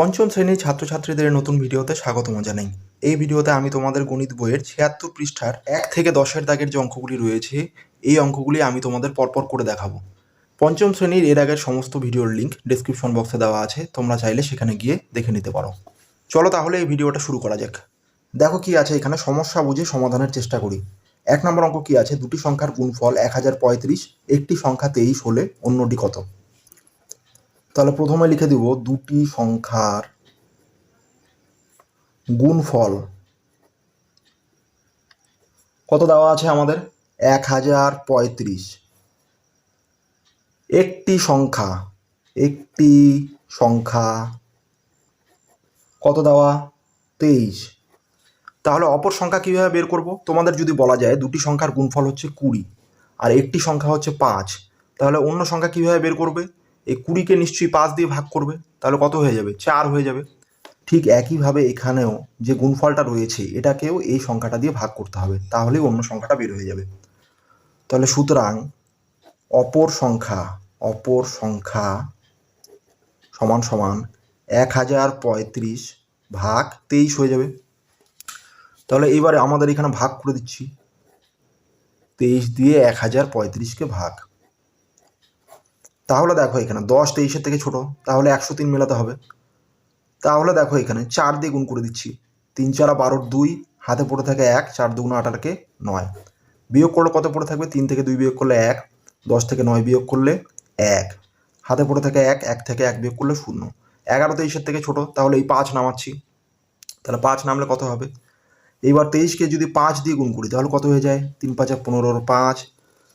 পঞ্চম শ্রেণির ছাত্রছাত্রীদের নতুন ভিডিওতে স্বাগতম জানাই। এই ভিডিওতে আমি তোমাদের গণিত বইয়ের ছিয়াত্তর পৃষ্ঠার এক থেকে দশের দাগের যে অঙ্কগুলি রয়েছে, এই অঙ্কগুলি আমি তোমাদের পরপর করে দেখাবো। পঞ্চম শ্রেণির এর আগের সমস্ত ভিডিওর লিঙ্ক ডিসক্রিপশন বক্সে দেওয়া আছে, তোমরা চাইলে সেখানে গিয়ে দেখে নিতে পারো। চলো তাহলে এই ভিডিওটা শুরু করা যাক। দেখো কি আছে এখানে, সমস্যা বুঝে সমাধানের চেষ্টা করি। এক নম্বর অঙ্ক কি আছে? দুটি সংখ্যার গুণফল এক হাজার পঁয়ত্রিশ, একটি সংখ্যা তেইশ হলে অন্যটি কত? তাহলে প্রথমে লিখে দিব দুটি সংখ্যার গুণফল। কত দেওয়া আছে আমাদের? এক হাজার পঁয়ত্রিশ। একটি সংখ্যা একটি সংখ্যা। কত দেওয়া? তেইশ। তাহলে অপর সংখ্যা কীভাবে বের করব? তোমাদের যদি বলা যায় দুটি সংখ্যার গুণফল হচ্ছে কুড়ি আর একটি সংখ্যা হচ্ছে পাঁচ, তাহলে অন্য সংখ্যা কীভাবে বের করবে? এই কুড়িকে নিশ্চয়ই পাঁচ দিয়ে ভাগ করবে, তাহলে কত হয়ে যাবে? চার হয়ে যাবে। ঠিক একইভাবে এখানেও যে গুণফলটা রয়েছে, এটাকেও এই সংখ্যাটা দিয়ে ভাগ করতে হবে, তাহলেই অন্য সংখ্যাটা বের হয়ে যাবে। তাহলে সুতরাং অপর সংখ্যা অপর সংখ্যা সমান সমান এক হাজার পঁয়ত্রিশ ভাগ তেইশ হয়ে যাবে। তাহলে এবারে আমাদের এখানে ভাগ করে দিচ্ছি। তেইশ দিয়ে এক হাজার পঁয়ত্রিশকে ভাগ তাহলে দেখো এখানে দশ তেইশের থেকে ছোট, তাহলে একশো তিন মেলাতে হবে। তাহলে দেখো এখানে চার দিয়ে গুণ করে দিচ্ছি। তিন চারা বারোর দুই, হাতে পড়ে থাকে এক, চার দুগুণ আঠারোকে নয়। বিয়োগ করলে কত পড়ে থাকবে? তিন থেকে দুই বিয়োগ করলে এক, দশ থেকে নয় বিয়োগ করলে এক। হাতে পড়ে থাকে এক এক থেকে এক বিয়োগ করলে শূন্য। এগারো তেইশের থেকে ছোট, তাহলে এই পাঁচ নামাচ্ছি। তাহলে পাঁচ নামলে কত হবে? এইবার তেইশকে যদি পাঁচ দিয়ে গুণ করি, তাহলে কত হয়ে যায়? তিন পাঁচা পনেরোর পাঁচ,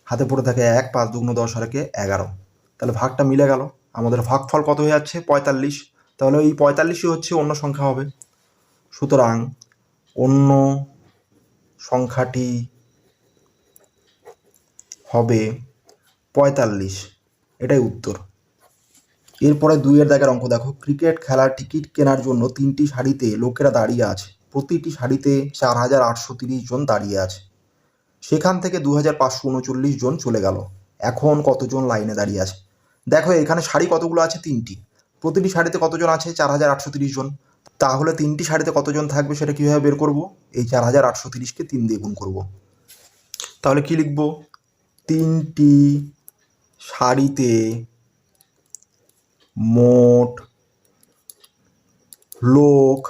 হাতে পড়ে থাকে এক, পাঁচ দুগুণ দশ আর একে এগারো। তাহলে ভাগটা মিলে গেল। আমাদের ভাগফল কত হয়ে যাচ্ছে? পঁয়তাল্লিশ। তাহলে এই পঁয়তাল্লিশই হচ্ছে অন্য সংখ্যা হবে। সুতরাং অন্য সংখ্যাটি হবে পঁয়তাল্লিশ। এটাই উত্তর। এরপরে দুইয়ের দাগের অঙ্ক দেখো। ক্রিকেট খেলার টিকিট কেনার জন্য তিনটি শাড়িতে লোকেরা দাঁড়িয়ে আছে। প্রতিটি শাড়িতে চার হাজার আটশো তিরিশ জন দাঁড়িয়ে আছে। সেখান থেকে দু হাজার পাঁচশো উনচল্লিশ জন চলে গেল। এখন কতজন লাইনে দাঁড়িয়ে আছে? দেখো, এখানে শাড়ি কতগুলো আছে? তিনটি। প্রতিটি শাড়িতে কতজন আছে? চার হাজার আটশো তিরিশ জন। তাহলে তিনটি শাড়িতে কতজন থাকবে সেটা কীভাবে বের করব? এই চার হাজার আটশো তিরিশকে তিন দিয়ে গুণ করব। তাহলে কি লিখব? তিনটি শাড়িতে মোট লোক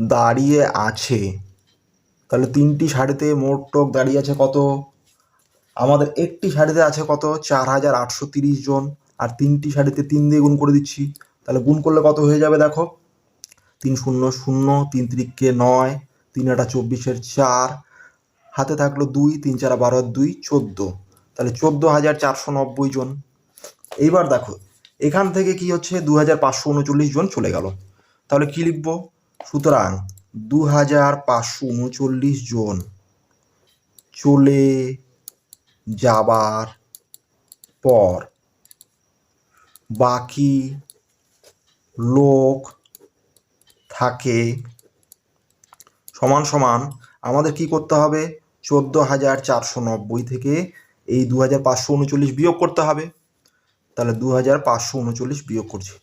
দাঁড়িয়ে আছে। তাহলে তিনটি শাড়িতে মোট টোক দাঁড়িয়ে আছে কত? আমাদের একটি শাড়িতে আছে কত? চার হাজার আটশো তিরিশ জন। আর তিনটি শাড়িতে তিন দিয়ে গুণ করে দিচ্ছি। তাহলে গুণ করলে কত হয়ে যাবে দেখো? তিন শূন্য শূন্য, তিন ত্রিককে নয়, তিন আটা চব্বিশের চার, হাতে থাকল দুই, তিন চার বারো, দুই, চোদ্দ। তাহলে চোদ্দ হাজার চারশো নব্বই জন। এইবার দেখো, এখান থেকে কি হচ্ছে? দু হাজার পাঁচশো উনচল্লিশ জন চলে গেল। তাহলে কি লিখব? সুতরাং দু হাজার পাঁচশো উনচল্লিশ জন চলে যাবার পর বাকি লোক থাকে সমান সমান আমাদের কি করতে হবে? চোদ্দ হাজার চারশো নব্বই থেকে এই দু হাজার পাঁচশো উনচল্লিশ বিয়োগ করতে হবে। তাহলে দু হাজার পাঁচশো উনচল্লিশ বিয়োগ করছি।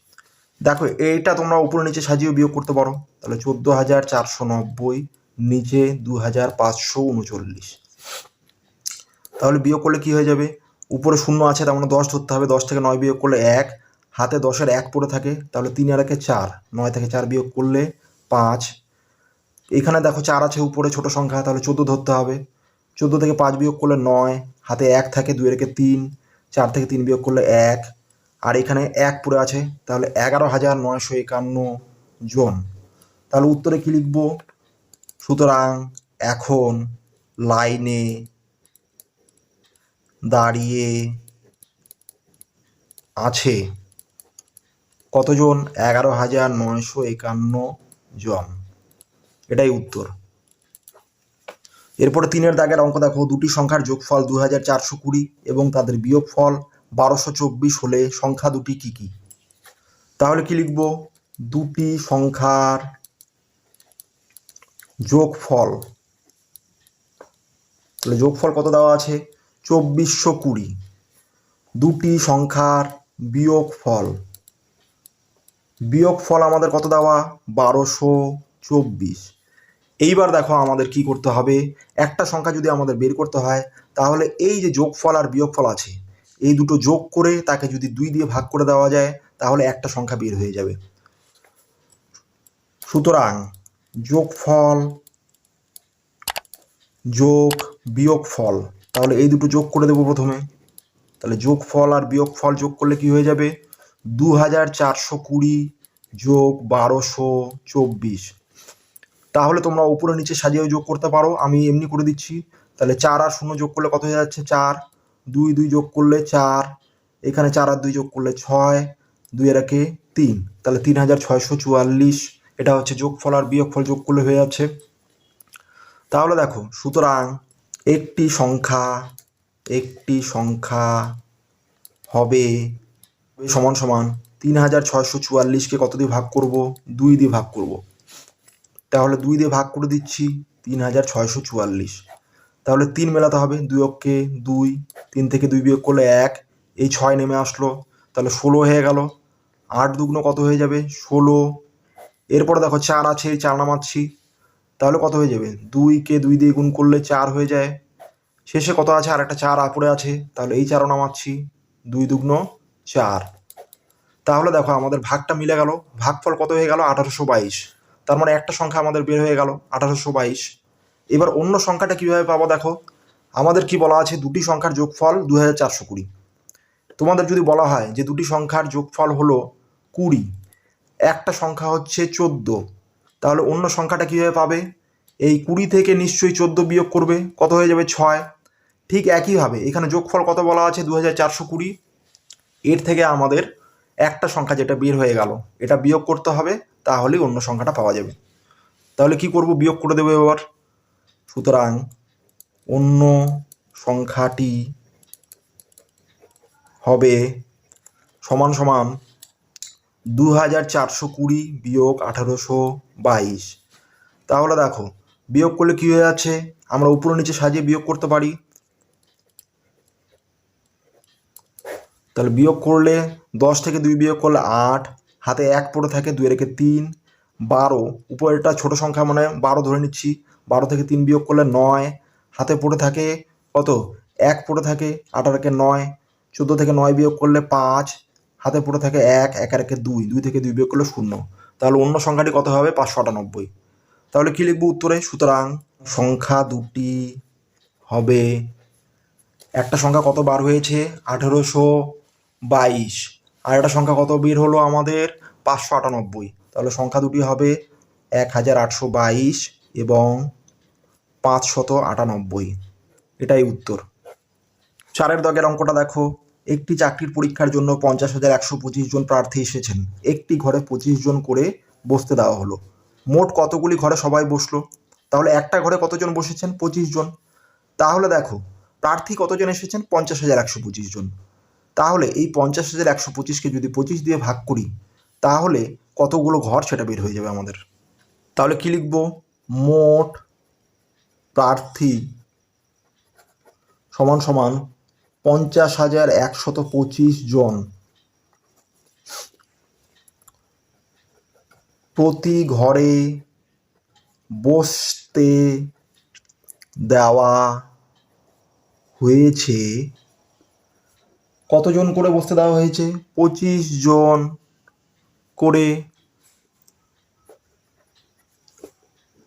দেখো, এইটা তোমরা উপরে নিচে সাজিয়ে বিয়োগ করতে পারো। তাহলে চোদ্দ হাজার চারশো নব্বই, নিচে দু হাজার পাঁচশো উনচল্লিশ। তাহলে বিয়োগ করলে কি হয়ে যাবে? উপরে শূন্য আছে, তার মানে দশ ধরতে হবে। দশ থেকে নয় বিয়োগ করলে এক। হাতে দশের এক পড়ে থাকে, তাহলে তিন আর একে চার। নয় থেকে চার বিয়োগ করলে পাঁচ। এখানে দেখো চার আছে উপরে, ছোট সংখ্যা, তাহলে চোদ্দ ধরতে হবে। চোদ্দ থেকে পাঁচ বিয়োগ করলে নয়, হাতে এক থাকে দুই রেখে তিন, চার থেকে তিন বিয়োগ করলে এক। আর এখানে এক পড়ে আছে, তাহলে এগারো হাজার নয়শো একান্ন জন। তাহলে উত্তরে কি লিখব? সুতরাং এখন লাইনে দাঁড়িয়ে আছে কতজন? এগারো হাজার নয়শো একান্ন জন। এটাই উত্তর। এরপরে তিনের দাগের অঙ্ক দেখো। দুটি সংখ্যার যোগফল দু হাজার চারশো কুড়ি এবং তাদের বিয়োগফল বারোশো চব্বিশ হলে সংখ্যা দুটি কি কি? তাহলে কি লিখব? দুটি সংখ্যার যোগফল। তাহলে যোগফল কত দেওয়া আছে? চব্বিশশো কুড়ি। দুটি সংখ্যার বিয়োগফল। বিয়োগ ফল আমাদের কত দেওয়া? বারোশো চব্বিশ। এইবার দেখো আমাদের কি করতে হবে। একটা সংখ্যা যদি আমাদের বের করতে হয়, তাহলে এই যে যোগফল আর বিয়োগফল আছে, এই দুটো যোগ করে তাকে যদি দুই দিয়ে ভাগ করে দেওয়া যায়, তাহলে একটা সংখ্যা বের হয়ে যাবে। সুতরাং যোগফল যোগ বিয়োগফল তাহলে এই দুটো যোগ করে দেবো প্রথমে। তাহলে যোগফল আর বিয়োগ ফল যোগ করলে কি হয়ে যাবে? দু হাজার চারশো কুড়ি যোগ বারোশো চব্বিশ। তাহলে তোমরা উপরে নিচে সাজিয়েও যোগ করতে পারো। আমি এমনি করে দিচ্ছি। তাহলে চার আর শূন্য যোগ করলে কত হয়ে যাচ্ছে? চার। দুই দুই যোগ করলে চার। এখানে চার আর দুই যোগ করলে ছয়। দুই আর একে তিন। তাহলে তিন হাজার ছয়শো চুয়াল্লিশ। এটা হচ্ছে যোগফল আর বিয়োগফল যোগ করলে হয়ে যাচ্ছে। তাহলে দেখো, সুতরাং একটি সংখ্যা একটি সংখ্যা হবে সমান সমান তিন হাজার ছয়শো চুয়াল্লিশকে কত দিয়ে ভাগ করব? দুই দিয়ে ভাগ করব। তাহলে দুই দিয়ে ভাগ করে দিচ্ছি তিন হাজার ছয়শো চুয়াল্লিশ। তাহলে তিন মেলাতে হবে দুই অক্ষে দুই, তিন থেকে দুই বিয়োগ করলে এক, এই ছয় নেমে আসলো। তাহলে ষোলো হয়ে গেল। আট দুগুণ কত হয়ে যাবে? ষোলো। এরপরে দেখো চার আছে চার নামাচ্ছি। তাহলে কত হয়ে যাবে? দুইকে দুই দিয়ে গুণ করলে চার হয়ে যায়। শেষে কত আছে? আর একটা চার আপরে আছে। তাহলে এই চারও নামাচ্ছি। দুই দুগ্ন চার। তাহলে দেখো আমাদের ভাগটা মিলে গেল। ভাগফল কত হয়ে গেল? আঠারোশো বাইশ। তার মানে একটা সংখ্যা আমাদের বের হয়ে গেল, আঠারোশো বাইশ। এবার অন্য সংখ্যাটা কীভাবে পাবো দেখো? আমাদের কি বলা আছে? দুটি সংখ্যার যোগফল দু হাজার চারশো কুড়ি। তোমাদের যদি বলা হয় যে দুটি সংখ্যার যোগফল হলো কুড়ি, একটা সংখ্যা হচ্ছে চোদ্দ। তাহলে অন্য সংখ্যাটা কীভাবে পাবে? এই কুড়ি থেকে নিশ্চয়ই চোদ্দ বিয়োগ করবে। কত হয়ে যাবে? ছয়। ঠিক একইভাবে এখানে যোগফল কত বলা আছে? দু হাজার চারশো কুড়ি। এর থেকে আমাদের একটা সংখ্যা যেটা বের হয়ে গেল, এটা বিয়োগ করতে হবে, তাহলেই অন্য সংখ্যাটা পাওয়া যাবে। তাহলে কি করব? বিয়োগ করে দেবো এবার। সুতরাং অন্য সংখ্যাটি হবে সমান সমান দু হাজার চারশো কুড়ি বিয়োগ আঠারোশো বাইশ। তাহলে দেখো, বিয়োগ করলে কী হয়ে যাচ্ছে? আমরা উপরে নিচে সাজিয়ে বিয়োগ করতে পারি। তাহলে বিয়োগ করলে দশ থেকে দুই বিয়োগ করলে আট, হাতে এক পড়ে থাকে দুই রেখে তিন, বারো, উপরেরটা ছোট সংখ্যা মানে বারো ধরে নিচ্ছি, বারো থেকে তিন বিয়োগ করলে নয়, হাতে পড়ে থাকে কত? এক পড়ে থাকে আট রেখে নয়, চোদ্দ থেকে নয় বিয়োগ করলে পাঁচ হাতে পড়ে থাকে এক এক রেখে দুই দুই থেকে দুই বিয়োগ করলে শূন্য। তাহলে অন্য সংখ্যাটি কত হবে? পাঁচশো আটানব্বই। তাহলে কী লিখব উত্তরে? সুতরাং সংখ্যা দুটি হবে। একটা সংখ্যা কত বার হয়েছে? আঠেরোশো বাইশ। আর একটা সংখ্যা কত বের হলো আমাদের? পাঁচশো আটানব্বই। তাহলে সংখ্যা দুটি হবে এক হাজার আটশো বাইশ এবং পাঁচশত আটানব্বই। এটাই উত্তর। চারের দগের অঙ্কটা দেখো। একটি চাকরির পরীক্ষার জন্য পঞ্চাশ হাজার একশো পঁচিশ জন প্রার্থী এসেছেন। একটি ঘরে পঁচিশ জন করে বসতে দেওয়া হলো। মোট কতগুলি ঘরে সবাই বসল? তাহলে একটা ঘরে কতজন বসেছেন? পঁচিশ জন। তাহলে দেখো, প্রার্থী কতজন এসেছেন? পঞ্চাশ হাজার একশো পঁচিশ জন। তাহলে এই পঞ্চাশ হাজার একশো পঁচিশকে যদি পঁচিশ দিয়ে ভাগ করি, তাহলে কতগুলো ঘর সেটা বের হয়ে যাবে আমাদের। তাহলে কি লিখব? মোট প্রার্থী সমান সমান পঞ্চাশ হাজার একশত পঁচিশ জন। প্রতি ঘরে বসতে দেওয়া হয়েছে, কতজন করে বসতে দেওয়া হয়েছে? পঁচিশ জন করে।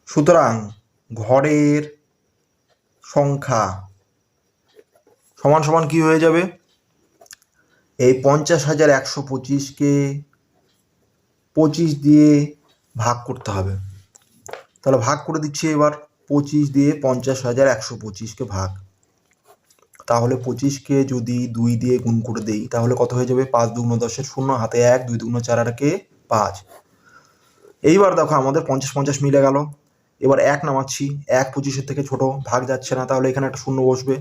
সুতরাং ঘরের সংখ্যা সমান সমান কি হয়ে যাবে? এই পঞ্চাশ হাজার একশো পঁচিশকে পঁচিশ দিয়ে ভাগ করতে হবে। তাহলে ভাগ করে দিচ্ছি এবার, পঁচিশ দিয়ে পঞ্চাশ হাজার একশো পঁচিশকে ভাগ। তাহলে পঁচিশকে যদি দুই দিয়ে গুণ করে দেই, তাহলে কত হয়ে যাবে? পাঁচ দুগুণ দশের শূন্য, হাতে এক, দুই দুগুণ চার আটকে পাঁচ। এইবার দেখো আমাদের পঞ্চাশ পঞ্চাশ মিলে গেল। এবার এক নামাচ্ছি, এক পঁচিশের থেকে ছোট, ভাগ যাচ্ছে না, তাহলে এখানে একটা শূন্য বসবে।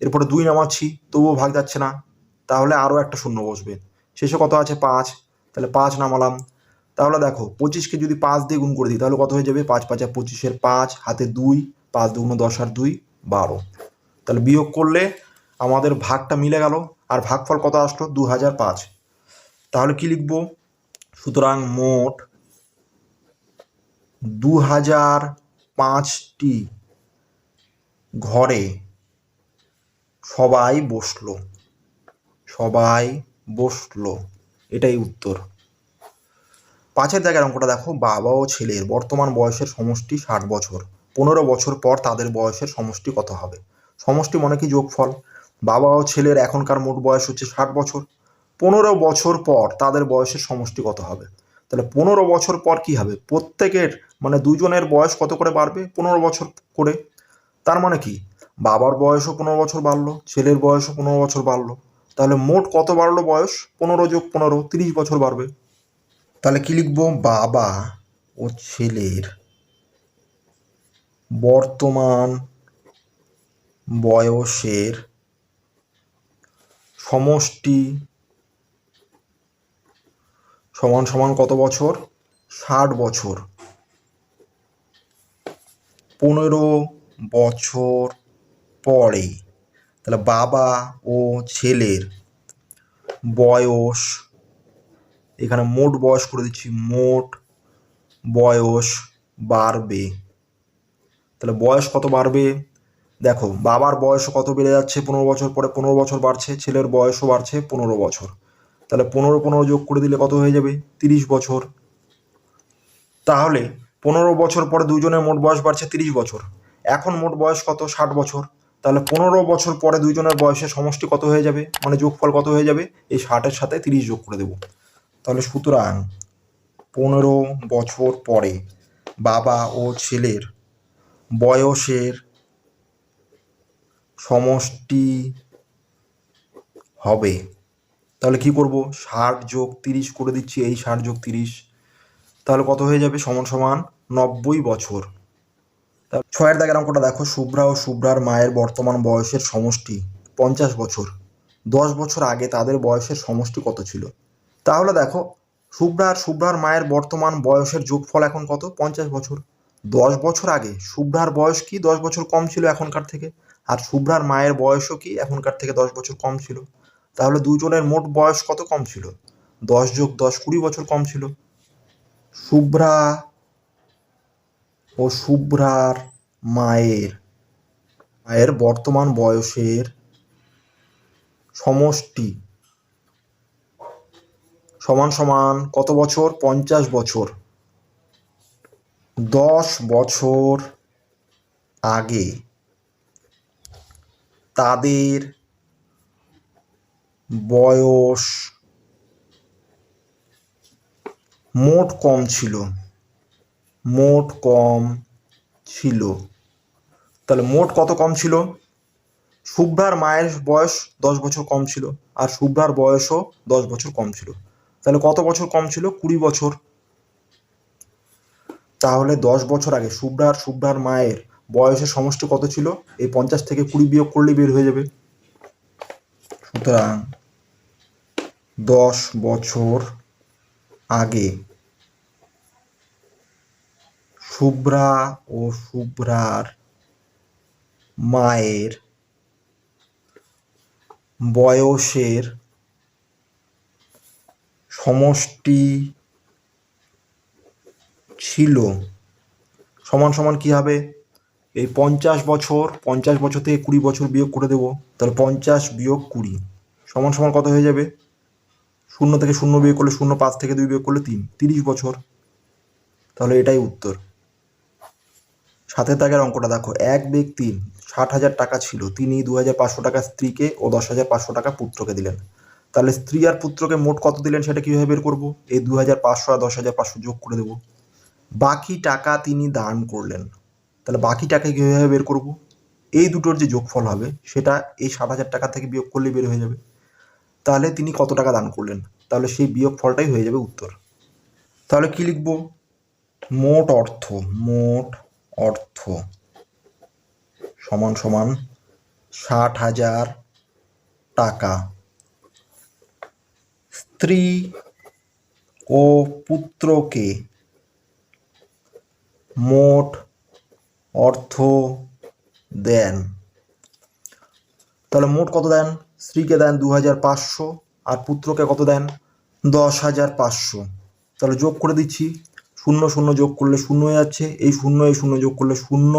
এরপরে দুই নামাচ্ছি, তবুও ভাগ যাচ্ছে না। তাহলে আরও একটা শূন্য বসবে। শেষে কত আছে? পাঁচ। তাহলে পাঁচ নামালাম। তাহলে দেখো, পঁচিশকে যদি পাঁচ দিয়ে গুণ করে দিই, তাহলে কত হয়ে যাবে? পাঁচ, পাঁচা পঁচিশের পাঁচ, হাতে দুই, পাঁচ দুগুণ দশ আর দুই, বারো। তাহলে বিয়োগ করলে আমাদের ভাগটা মিলে গেল, আর ভাগফল কত আসলো? দু হাজার পাঁচ। তাহলে কি লিখব? সুতরাং মোট দু হাজার পাঁচটি ঘরে সবাই বসল। সবাই বসল। এটাই উত্তর। পাঁচের জায়গার অঙ্কটা দেখো, বাবা ও ছেলের। বর্তমান বয়সের সমষ্টি ষাট বছর। পনেরো বছর পর তাদের বয়সের সমষ্টি কত হবে? সমষ্টি মনে কি যোগফল? বাবা ও ছেলের এখনকার মোট বয়স হচ্ছে ষাট বছর। পনেরো বছর পর তাদের বয়সের সমষ্টি কত হবে? তাহলে পনেরো বছর পর কি হবে? প্রত্যেকের মানে দুজনের বয়স কত করে বাড়বে? পনেরো বছর করে। তার মানে কি? বাবার বয়সও পনেরো বছর বাড়লো, ছেলের বয়সও পনেরো বছর বাড়লো। তাহলে মোট কত বাড়লো বয়স? পনেরো যোগ পনেরো, তিরিশ বছর বাড়বে। তাহলে কি লিখব? বাবা ও ছেলের বর্তমান বয়সের সমষ্টি সমান সমান কত বছর? ষাট বছর। পনেরো বছর পরে তাহলে বাবা ও ছেলের বয়স, এখানে মোট বয়স করে দিচ্ছি, মোট বয়স বাড়বে। তাহলে বয়স কত বাড়বে? দেখো, বাবার বয়স কত বেড়ে যাচ্ছে পনেরো বছর পরে? পনেরো বছর বাড়ছে, ছেলের বয়সও বাড়ছে পনেরো বছর। তাহলে পনেরো পনেরো যোগ করে দিলে কত হয়ে যাবে? তিরিশ বছর। তাহলে পনেরো বছর পরে দুজনের মোট বয়স বাড়ছে তিরিশ বছর। এখন মোট বয়স কত? ষাট বছর। তাহলে পনেরো বছর পরে দুজনের বয়সের সমষ্টি কত হয়ে যাবে? মানে যোগফল কত হয়ে যাবে? এই ষাটের সাথে তিরিশ যোগ করে দেবো। তাহলে সুতরাং পনেরো বছর পরে বাবা ও ছেলের বয়সের সমষ্টি হবে। তাহলে কি করব? ষাট যোগ তিরিশ করে দিচ্ছি, এই ষাট যোগ তিরিশ। তাহলে কত হয়ে যাবে? সমান সমান নব্বই বছর। ছয়ের দাগের অঙ্কটা দেখো, শুভ্রা ও শুভ্রার মায়ের বর্তমান বয়সের সমষ্টি পঞ্চাশ বছর। দশ বছর আগে তাদের বয়সের সমষ্টি কত ছিল? তাহলে দেখো শুভ্রা আর শুভ্রার মায়ের বর্তমান বয়সের যোগফল এখন কত? পঞ্চাশ বছর। দশ বছর আগে শুভ্রার বয়স কি? দশ বছর কম ছিল এখনকার থেকে। আর শুভ্রার মায়ের বয়সও কি? এখনকার থেকে দশ বছর কম ছিল। তাহলে দুজনের মোট বয়স কত কম ছিল? দশ যোগ দশ, কুড়ি বছর কম ছিল। শুভ্রা ও শুভ্রার মায়ের মায়ের বর্তমান বয়সের সমষ্টি। সমান সমান কত বছর? পঞ্চাশ বছর। দশ বছর আগে তাদের বয়স মোট কম ছিল। মোট কম ছিল। তাহলে মোট কত কম ছিল? শুভ্রার মায়ের বয়স দশ বছর কম ছিল আর শুভ্রার বয়সও দশ বছর কম ছিল। তাহলে কত বছর কম ছিল? কুড়ি বছর। তাহলে দশ বছর আগে শুভ্রার শুভ্রার মায়ের বয়সের সমষ্টি কত ছিল? এই পঞ্চাশ থেকে কুড়ি বিয়োগ করলেই বের হয়ে যাবে। সুতরাং দশ বছর আগে শুভ্রা ও শুভ্রার মায়ের বয়সের সমষ্টি ছিল। সমান সমান কি হবে? এই পঞ্চাশ বছর পঞ্চাশ বছর থেকে কুড়ি বছর বিয়োগ করে দেবো, তাহলে পঞ্চাশ বিয়োগ কুড়ি। সমান সমান কত হয়ে যাবে? শূন্য থেকে শূন্য বিয়োগ করলে শূন্য, পাঁচ থেকে দুই বিয়োগ করলে তিন। তিরিশ বছর। তাহলে এটাই উত্তর। সাথে দাগের অঙ্কটা দেখো, এক ব্যক্তির ষাট হাজার টাকা ছিল। তিনি দু হাজার পাঁচশো টাকা স্ত্রীকে ও দশ হাজার পাঁচশো টাকা পুত্রকে দিলেন। তাহলে স্ত্রী আর পুত্রকে মোট কত দিলেন সেটা কীভাবে বের করব? এই দু হাজার পাঁচশো আর দশ হাজার পাঁচশো যোগ করে দেবো। বাকি টাকা তিনি দান করলেন। তাহলে বাকি টাকা কীভাবে বের করব? এই দুটোর যে যোগফল হবে, সেটা এই ষাট হাজার টাকা থেকে বিয়োগ করলে বের হয়ে যাবে। তাহলে তিনি কত টাকা দান করলেন? তাহলে সেই বিয়োগ ফলটাই হয়ে যাবে উত্তর। তাহলে কী লিখব? মোট অর্থ, মোট অর্থ। সমান সমান ষাট হাজার টাকা। স্ত্রী ও পুত্রকে মোট অর্থ দেন। তাহলে মোট কত দেন? স্ত্রীকে দেন দু হাজার পাঁচশো আর পুত্রকে কত দেন? দশ হাজার পাঁচশো। তাহলে যোগ করে দিচ্ছি শূন্য শূন্য যোগ করলে শূন্য হয়ে যাচ্ছে। এই শূন্য এই শূন্য যোগ করলে শূন্য।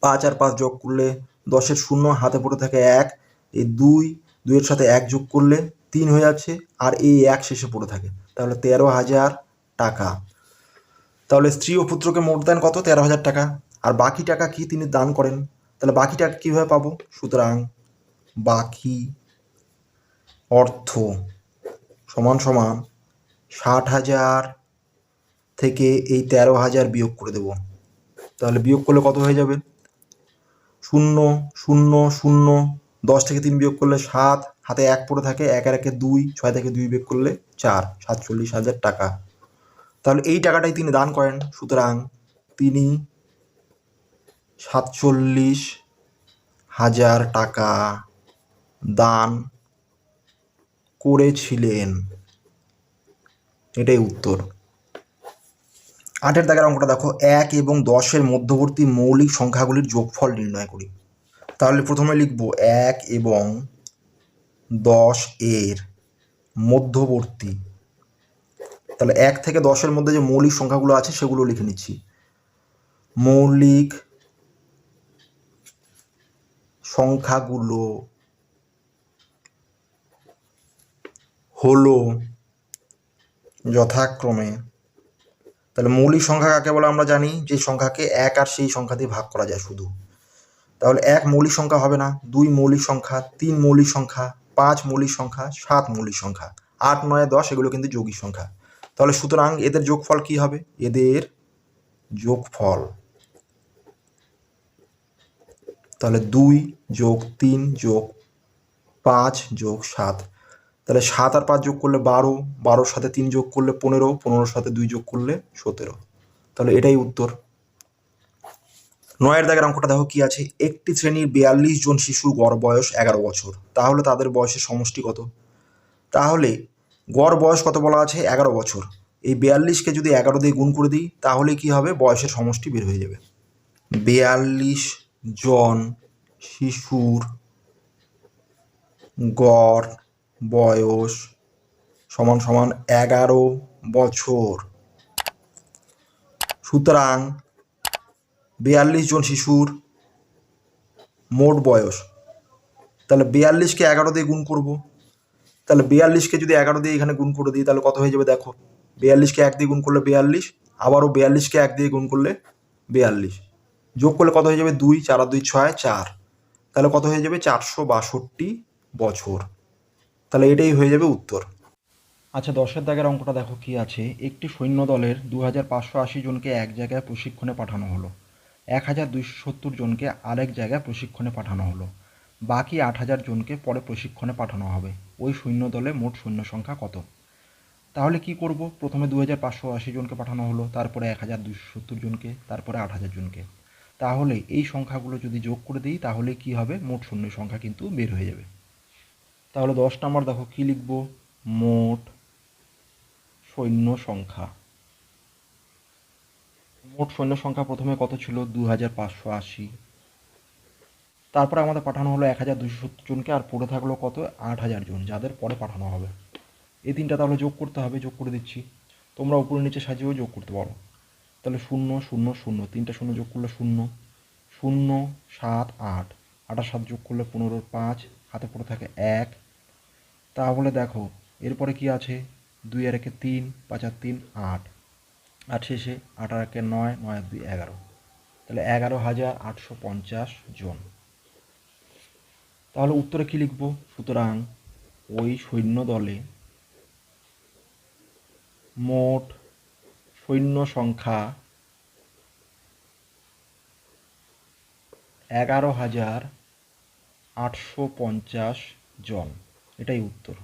পাঁচ আর পাঁচ যোগ করলে দশের শূন্য, হাতে পড়ে থাকে এক। এই দুই, দুইয়ের সাথে এক যোগ করলে তিন হয়ে যাচ্ছে, আর এই এক শেষে পড়ে থাকে। তাহলে তেরো হাজার টাকা। তাহলে স্ত্রী ও পুত্রকে মোট দেন কত? তেরো হাজার টাকা। আর বাকি টাকা কি তিনি দান করেন? তাহলে বাকি টাকা কীভাবে পাবো? সুতরাং বাকি অর্থ সমান সমান ষাট হাজার থেকে এই তেরো হাজার বিয়োগ করে দেব। তাহলে বিয়োগ করলে কত হয়ে যাবে? শূন্য শূন্য শূন্য, দশ থেকে তিন বিয়োগ করলে সাত, হাতে এক পড়ে থাকে, এক আর একে দুই, ছয় থেকে দুই বিয়োগ করলে চার, সাতচল্লিশ হাজার টাকা। তাহলে এই টাকাটাই তিনি দান করেন। সুতরাং তিনি সাতচল্লিশ হাজার টাকা দান করেছিলেন। এটাই উত্তর। আটের দাগের অঙ্কটা দেখো, এক এবং দশের মধ্যবর্তী মৌলিক সংখ্যাগুলির যোগফল নির্ণয় করি। তাহলে প্রথমে লিখব এক এবং দশ এর মধ্যবর্তী। তাহলে এক থেকে দশের মধ্যে যে মৌলিক সংখ্যাগুলো আছে, সেগুলো লিখে নিচ্ছি। মৌলিক সংখ্যাগুলো হলো যথাক্রমে তাহলে মৌলিক সংখ্যা কাকে বলে আমরা জানি? যে সংখ্যাকে এক আর সেই সংখ্যা দিয়ে ভাগ করা যায় শুধু। তাহলে এক মৌলিক সংখ্যা হবে না, দুই মৌলিক সংখ্যা, তিন মৌলিক সংখ্যা, পাঁচ মৌলিক সংখ্যা, সাত মৌলিক সংখ্যা, আট, নয়, দশ, এগুলো কিন্তু যৌগিক সংখ্যা। তাহলে সুতরাং এদের যোগফল কি হবে? এদের যোগফল। তাহলে দুই যোগ তিন যোগ পাঁচ যোগ সাত। তাহলে সাত আর পাঁচ যোগ করলে বারো, বারোর সাথে তিন যোগ করলে পনেরো, পনেরোর সাথে দুই যোগ করলে সতেরো। তাহলে এটাই উত্তর। নয়ের দাগের অঙ্কটা দেখো কি আছে? একটি শ্রেণির বিয়াল্লিশ জন শিশুর গড় বয়স এগারো বছর। তাহলে তাদের বয়সের সমষ্টি কত? তাহলে গড় বয়স কত বলা আছে? এগারো বছর। এই বিয়াল্লিশকে যদি এগারো দিয়ে গুণ করে দিই, তাহলে কি হবে? বয়সের সমষ্টি বের হয়ে যাবে। বিয়াল্লিশ জন শিশুর গড় বয়স সমান সমান এগারো বছর। সুতরাং বিয়াল্লিশ জন শিশুর মোট বয়স। তাহলে বিয়াল্লিশকে এগারো দিয়ে গুণ করব। তাহলে বিয়াল্লিশকে যদি এগারো দিয়ে এখানে গুণ করে দিই, তাহলে কত হয়ে যাবে দেখো? বিয়াল্লিশকে এক দিয়ে গুণ করলে বিয়াল্লিশ, আবারও বিয়াল্লিশকে এক দিয়ে গুণ করলে বিয়াল্লিশ। যোগ করলে কত হয়ে যাবে? দুই, চার দুই, ছয়, চার। তাহলে কত হয়ে যাবে? চারশো বাষট্টি বছর। তাহলে এটাই হয়ে যাবে উত্তর। আচ্ছা দশের দাগের অঙ্কটা দেখো কি আছে। একটি সৈন্য দলের দু হাজার পাঁচশো আশি জনকে এক জায়গায় প্রশিক্ষণে পাঠানো হলো। এক হাজার সত্তর জনকে আরেক জায়গায় প্রশিক্ষণে পাঠানো হলো। বাকি আট হাজার জনকে পরে প্রশিক্ষণে পাঠানো হবে। ওই সৈন্য দলে মোট সৈন্য সংখ্যা কত? তাহলে কি করব? প্রথমে দু হাজার পাঁচশো আশি জনকে পাঠানো হলো, তারপরে এক হাজার দুইশো সত্তর জনকে, তারপরে আট হাজার জনকে। তাহলে এই সংখ্যাগুলো যদি যোগ করে দিই, তাহলে কি হবে? মোট সৈন্য সংখ্যা কিন্তু বের হয়ে যাবে। তাহলে দশ নম্বর দেখো, কি লিখব? মোট সৈন্য সংখ্যা। মোট সৈন্য সংখ্যা প্রথমে কত ছিল? দু হাজার পাঁচশো আশি। তারপরে আমাদের পাঠানো হলো এক হাজার দুশো সত্তর জনকে, আর পড়ে থাকল কত? আট হাজার জন, যাদের পরে পাঠানো হবে। এই তিনটা তাহলে যোগ করতে হবে, যোগ করে দিচ্ছি। তোমরা উপরে নিচে সাজিয়েও যোগ করতে পারো। তাহলে শূন্য শূন্য শূন্য। তিনটা শূন্য যোগ করলে শূন্য। শূন্য, সাত, আট। আটার সাত যোগ করলে পনেরো, পাঁচ। হাতে পড়ে থাকে এক। তাহলে দেখো, এরপরে কি আছে? দুই আর একে তিন, পাঁচ আর তিন, আট। আট শেষে আট আর একে নয় নয় আর দুই, এগারো। তাহলে এগারো হাজার আটশো পঞ্চাশ জন। তাহলে উত্তরে কি লিখব? সুতরাং ওই সৈন্য দলে মোট সৈন্য সংখ্যা এগারো হাজার আটশো পঞ্চাশ জন। এটাই উত্তর।